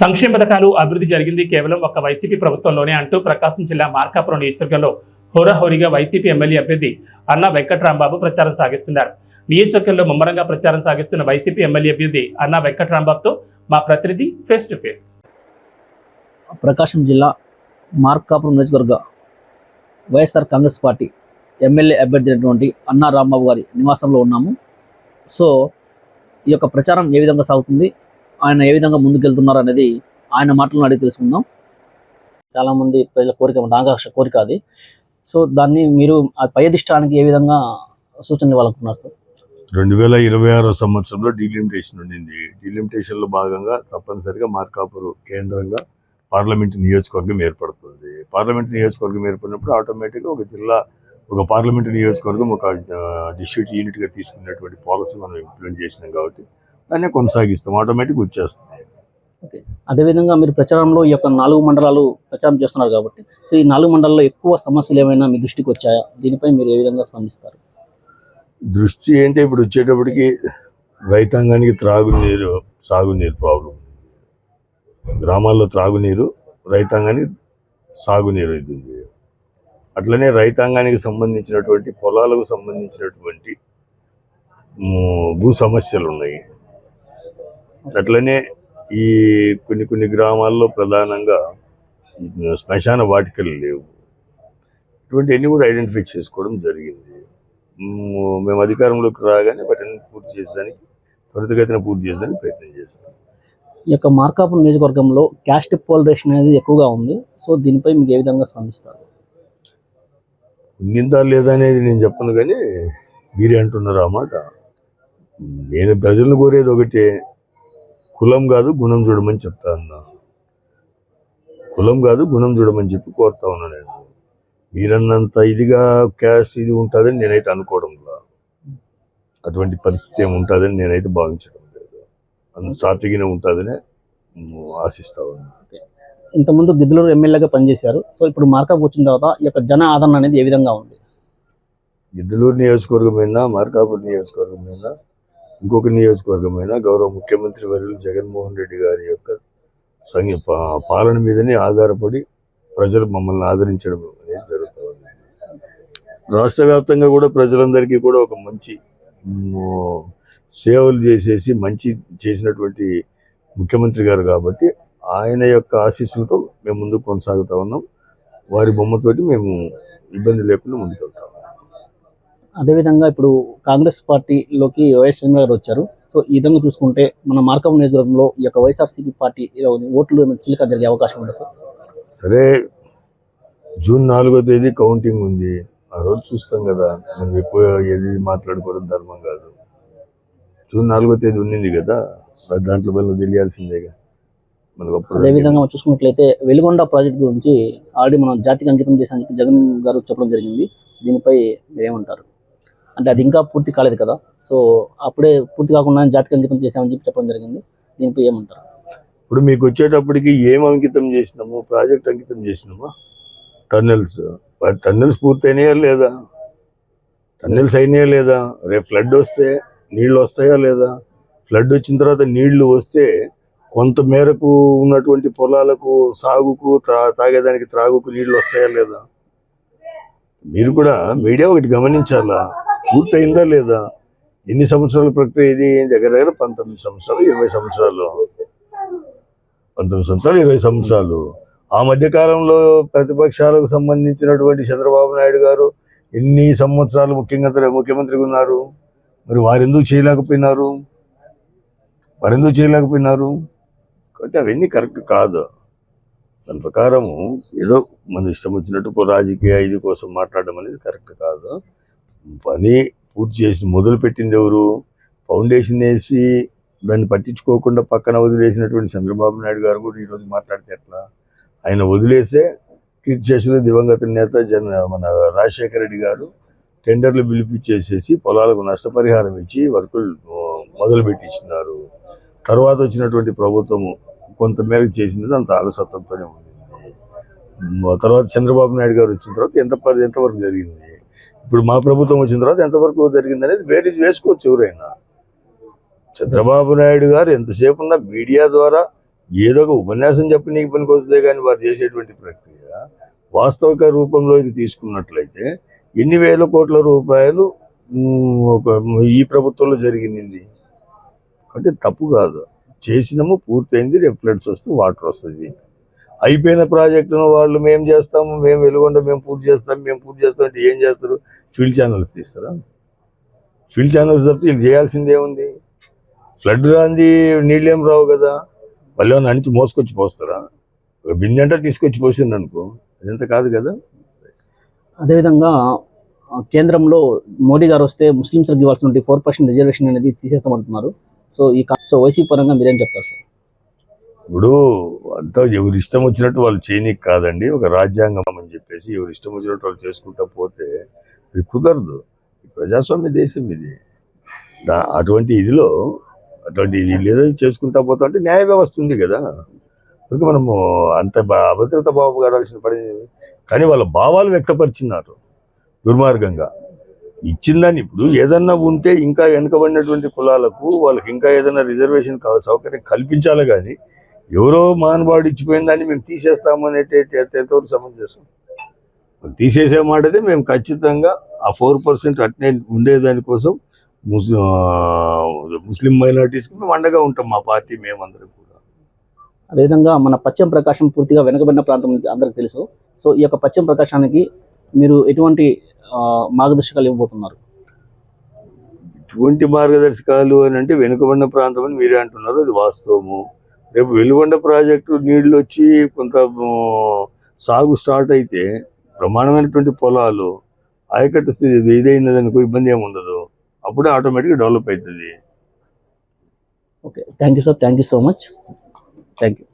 సంక్షేమ పథకాలు అభివృద్ధి జరిగింది కేవలం ఒక వైసీపీ ప్రభుత్వంలోనే అంటూ ప్రకాశం జిల్లా మార్కాపురం నియోజకవర్గంలో హోరాహోరీగా వైసీపీ ఎమ్మెల్యే అభ్యర్థి అన్న వెంకట్రాంబాబు ప్రచారం సాగిస్తున్నారు. నియోజకవర్గంలో ముమ్మరంగా ప్రచారం సాగిస్తున్న వైసీపీ ఎమ్మెల్యే అభ్యర్థి అన్నా వెంకట్రాంబాబుతో మా ప్రతినిధి ఫేస్ టు ఫేస్. ప్రకాశం జిల్లా మార్కాపురం నియోజకవర్గ వైఎస్ఆర్ కాంగ్రెస్ పార్టీ ఎమ్మెల్యే అభ్యర్థి అయినటువంటి అన్నా రాంబాబు గారి నివాసంలో ఉన్నాము. సో ఈ యొక్క ప్రచారం ఏ విధంగా సాగుతుంది? ఆయన ఏ విధంగా ముందుకెళ్తున్నారు అనేది ఆయన మాటలను అడిగి తెలుసుకుందాం. చాలామంది ప్రజల కోరిక ఆకాంక్ష కోరిక అది. సో దాన్ని మీరు పయదిష్టానికి పై ఏ విధంగా సూచనలు ఇవ్వాలనుకున్నారు సార్? రెండు వేల ఇరవై ఆరో సంవత్సరంలో డీలిమిటేషన్ ఉండింది. డీలిమిటేషన్లో భాగంగా తప్పనిసరిగా మార్కాపురం కేంద్రంగా పార్లమెంట్ నియోజకవర్గం ఏర్పడుతుంది. పార్లమెంట్ నియోజకవర్గం ఏర్పడినప్పుడు ఆటోమేటిక్గా ఒక జిల్లా ఒక పార్లమెంటు నియోజకవర్గం ఒక డిస్ట్రిక్ట్ యూనిట్గా తీసుకునేటువంటి పాలసీ మనం ఇంప్లిమెంట్ చేసినాం కాబట్టి దాన్నే కొనసాగిస్తాం. ఆటోమేటిక్ వచ్చేస్తుంది. అదేవిధంగా మీరు ప్రచారంలో ఈ యొక్క నాలుగు మండలాలు ప్రచారం చేస్తున్నారు కాబట్టి సో ఈ నాలుగు మండలాల్లో ఎక్కువ సమస్యలు ఏమైనా మీ దృష్టికి వచ్చాయా? దీనిపై మీరు ఏ విధంగా స్పందిస్తారు? దృష్టి ఏంటి? ఇప్పుడు వచ్చేటప్పటికి రైతాంగానికి త్రాగునీరు సాగునీరు ప్రాబ్లం గ్రామాల్లో త్రాగునీరు రైతాంగానికి సాగునీరు అవుతుంది. అట్లనే రైతాంగానికి సంబంధించినటువంటి పొలాలకు సంబంధించినటువంటి భూ సమస్యలు ఉన్నాయి. అట్లనే ఈ కొన్ని కొన్ని గ్రామాల్లో ప్రధానంగా శ్మశాన వాటికలు లేవు. ఇటువంటివన్నీ కూడా ఐడెంటిఫై చేసుకోవడం జరిగింది. మేము అధికారంలోకి రాగానే వాటిని పూర్తి చేసేదానికి త్వరితగతిన పూర్తి చేసేదానికి ప్రయత్నం చేస్తాం. ఈ యొక్క మార్కాపురం నియోజకవర్గంలో క్యాస్ట్ పోలరేషన్ అనేది ఎక్కువగా ఉంది. సో దీనిపై మీకు ఏ విధంగా స్పందిస్తారు? ఉండిందా లేదా అనేది నేను చెప్పను కానీ మీరే అంటున్నారు ఆ మాట. నేను ప్రజలను కోరేది ఒకటే కులం కాదు గుణం చూడమని చెప్తా ఉన్నా. కులం కాదు గుణం చూడమని చెప్పి కోరుతా ఉన్నా నేను. మీరన్నంత ఇదిగా క్యాష్ ఇది ఉంటుందని నేనైతే అనుకోవడం లేదు. అటువంటి పరిస్థితి ఏమి ఉంటుందని నేనైతే భావించడం లేదు. అంత సాత్వికనే ఉంటుందని ఆశిస్తా ఉన్నా. ఇంతకుముందు గిద్దలూరు ఎమ్మెల్యేగా పనిచేశారు. సో ఇప్పుడు మార్కాపు వచ్చిన తర్వాత ఈ యొక్క జన ఆదరణ అనేది ఏ విధంగా ఉంది? గిద్దలూరు నియోజకవర్గమైనా మార్కాపురం నియోజకవర్గమైనా ఇంకొక నియోజకవర్గమైన గౌరవ ముఖ్యమంత్రి వర్యులు జగన్మోహన్ రెడ్డి గారి యొక్క సంఘ పాలన మీదనే ఆధారపడి ప్రజలు మమ్మల్ని ఆదరించడం అనేది జరుగుతూ ఉంది రాష్ట్ర వ్యాప్తంగా కూడా ప్రజలందరికీ కూడా ఒక మంచి సేవలు చేసేసి మంచి చేసినటువంటి ముఖ్యమంత్రి గారు కాబట్టి ఆయన యొక్క ఆశీస్సులతో మేము ముందుకు కొనసాగుతా ఉన్నాం. వారి బొమ్మతోటి మేము ఇబ్బంది లేకుండా ముందుకెళ్తాం అదేవిధంగా ఇప్పుడు కాంగ్రెస్ పార్టీలోకి వైఎస్ చంద్ర గారు వచ్చారు. సో ఈ విధంగా చూసుకుంటే మన మార్కాపు నియోజకవర్గంలో ఈ యొక్క వైఎస్ఆర్సీపీ పార్టీ ఓట్లు చిలిక జరిగే అవకాశం ఉంది సార్? సరే జూన్ నాలుగో తేదీ కౌంటింగ్ ఉంది. ఆ రోజు చూస్తాం కదా. మనం ఎక్కువ ఏది మాట్లాడుకోవడం ధర్మం కాదు. జూన్ నాలుగో తేదీ ఉన్నింది కదా. దాంట్లో మనం తెలియాల్సిందేగా. అదేవిధంగా మనం చూసుకున్నట్లయితే వెలుగొండ ప్రాజెక్ట్ గురించి ఆల్రెడీ మనం జాతికి అంకితం చెప్పి జగన్ గారు చెప్పడం జరిగింది. దీనిపై మీరు ఏమంటారు అంటే అది ఇంకా పూర్తి కాలేదు కదా. సో అప్పుడే పూర్తి కాకుండా జాతికి అంకితం చేశామని చెప్పి చెప్పడం జరిగింది. దీనిపై ఏమంటారు? ఇప్పుడు మీకు వచ్చేటప్పటికి ఏం అంకితం చేసినాము? ప్రాజెక్ట్ అంకితం చేసినామా? టన్నెల్స్. టన్నెల్స్ పూర్తయినాయా లేదా? టన్నెల్స్ అయినాయా లేదా? రేపు ఫ్లడ్ వస్తే నీళ్ళు వస్తాయా లేదా? ఫ్లడ్ వచ్చిన తర్వాత నీళ్ళు వస్తే కొంత మేరకు ఉన్నటువంటి పొలాలకు సాగుకు త్రా తాగేదానికి త్రాగుకు నీళ్ళు వస్తాయా లేదా? మీరు కూడా మీడియా ఒకటి గమనించాలా? పూర్తయిందా లేదా? ఎన్ని సంవత్సరాల ప్రక్రియ ఇది? దగ్గర దగ్గర పంతొమ్మిది సంవత్సరాలు ఇరవై సంవత్సరాలు. పంతొమ్మిది సంవత్సరాలు ఇరవై సంవత్సరాలు. ఆ మధ్య కాలంలో ప్రతిపక్షాలకు సంబంధించినటువంటి చంద్రబాబు నాయుడు గారు ఎన్ని సంవత్సరాలు ముఖ్యంగా ముఖ్యమంత్రిగా ఉన్నారు? మరి వారెందుకు చేయలేకపోయినారు? వారెందుకు చేయలేకపోయినారు? కాబట్టి అవన్నీ కరెక్ట్ కాదు. దాని ప్రకారము ఏదో మన ఇష్టం వచ్చినట్టు రాజకీయ ఇది కోసం మాట్లాడడం అనేది కరెక్ట్ కాదు. పని పూర్తి చేసి మొదలు పెట్టింది ఎవరు? ఫౌండేషన్ వేసి దాన్ని పట్టించుకోకుండా పక్కన వదిలేసినటువంటి చంద్రబాబు నాయుడు గారు కూడా ఈరోజు మాట్లాడితే ఎట్లా? ఆయన వదిలేసే కీర్తిశేషులు దివంగత నేత జన మన రాజశేఖర రెడ్డి గారు టెండర్లు పిలిపించేసేసి పొలాలకు నష్టపరిహారం ఇచ్చి వర్కులు మొదలుపెట్టించినారు. తర్వాత వచ్చినటువంటి ప్రభుత్వము కొంతమేరకు చేసింది అంత అలసత్వంతోనే ఉంది. తర్వాత చంద్రబాబు నాయుడు గారు వచ్చిన తర్వాత ఎంత ఎంతవరకు జరిగింది? ఇప్పుడు మా ప్రభుత్వం వచ్చిన తర్వాత ఎంతవరకు జరిగింది అనేది బేరీజ్ వేసుకోవచ్చు ఎవరైనా. చంద్రబాబు నాయుడు గారు ఎంతసేపు ఉన్నా మీడియా ద్వారా ఏదో ఒక ఉపన్యాసం చెప్పి నీకు పనికి వస్తుందే కానీ వారు చేసేటువంటి ప్రక్రియ వాస్తవిక రూపంలో ఇది తీసుకున్నట్లయితే ఎన్ని వేల కోట్ల రూపాయలు ఒక ఈ ప్రభుత్వంలో జరిగింది? అంటే తప్పు కాదు. చేసినాము పూర్తయింది రేపు ఫ్లడ్స్ వస్తే వాటర్ వస్తుంది. అయిపోయిన ప్రాజెక్టును వాళ్ళు మేము చేస్తాము మేము వెలుగొండ మేము పూర్తి చేస్తాం మేము పూర్తి చేస్తాం అంటే ఏం చేస్తారు? ఫీల్డ్ ఛానల్స్ తీస్తారా? ఫీల్డ్ ఛానల్స్ తప్పితే వీళ్ళు చేయాల్సింది ఏముంది? ఫ్లడ్ రాంది నీళ్ళు రావు కదా. ఏమన్నా అణిచి మోసుకొచ్చి పోస్తారా? ఒక బిందె అంటే తీసుకొచ్చి పోసింది అనుకో అదంతా కాదు కదా. అదేవిధంగా కేంద్రంలో మోడీ గారు వస్తే ముస్లింస్లకు ఇవ్వాల్సిన ఫోర్ పర్సెంట్ రిజర్వేషన్ అనేది తీసేస్తామంటున్నారు. సో ఈ సో వైసీపీ పరంగా మీరేం చెప్తారు సార్? ఇప్పుడు అంతా ఎవరి ఇష్టం వచ్చినట్టు వాళ్ళు చేయనీకి కాదండి. ఒక రాజ్యాంగం అని చెప్పేసి ఎవరి ఇష్టం వచ్చినట్టు వాళ్ళు చేసుకుంటా పోతే ఇది కుదరదు. ఈ ప్రజాస్వామ్య దేశం ఇది. దా అటువంటి ఇదిలో అటువంటి వీళ్ళు ఏదో చేసుకుంటా పోతా అంటే న్యాయ వ్యవస్థ ఉంది కదా. అందుకే మనము అంత బా- అభద్రత గడవలసిన పని కానీ వాళ్ళ భావాలు వ్యక్తపరిచినారు దుర్మార్గంగా. ఇచ్చిందని ఇప్పుడు ఏదన్నా ఉంటే ఇంకా వెనుకబడినటువంటి కులాలకు వాళ్ళకి ఇంకా ఏదైనా రిజర్వేషన్ సౌకర్యం కల్పించాలి కానీ ఎవరో మానవాడు ఇచ్చిపోయిందని మేము తీసేస్తాము అనేటటువంటి ఎంతవరకు సమంజసం తీసేసే మాటదే మేము ఖచ్చితంగా ఆ ఫోర్ పర్సెంట్ అట్నే ఉండేదానికోసం ముస్లిం ముస్లిం మైనార్టీస్కి మేము అండగా ఉంటాం మా పార్టీ మేమందరం కూడా. అదేవిధంగా మన పశ్చిమ ప్రకాశం పూర్తిగా వెనుకబడిన ప్రాంతం అందరికీ తెలుసు. సో ఈ యొక్క పశ్చిమ ప్రకాశానికి మీరు ఎటువంటి మార్గదర్శకాలు ఇవ్వబోతున్నారు? ఇటువంటి మార్గదర్శకాలు అని అంటే వెనుకబడిన ప్రాంతం అని మీరే అంటున్నారు అది వాస్తవము. రేపు వెలుగొండ ప్రాజెక్టు నీళ్ళు వచ్చి కొంత సాగు స్టార్ట్ అయితే ప్రమాణమైనటువంటి పొలాలు ఆయకట్టు స్థితి ఇదైనది అనుకో ఇబ్బంది ఏమి ఉండదు. అప్పుడే ఆటోమేటిక్గా డెవలప్ అవుతుంది. Okay. Thank you sir. Thank you so much. Thank you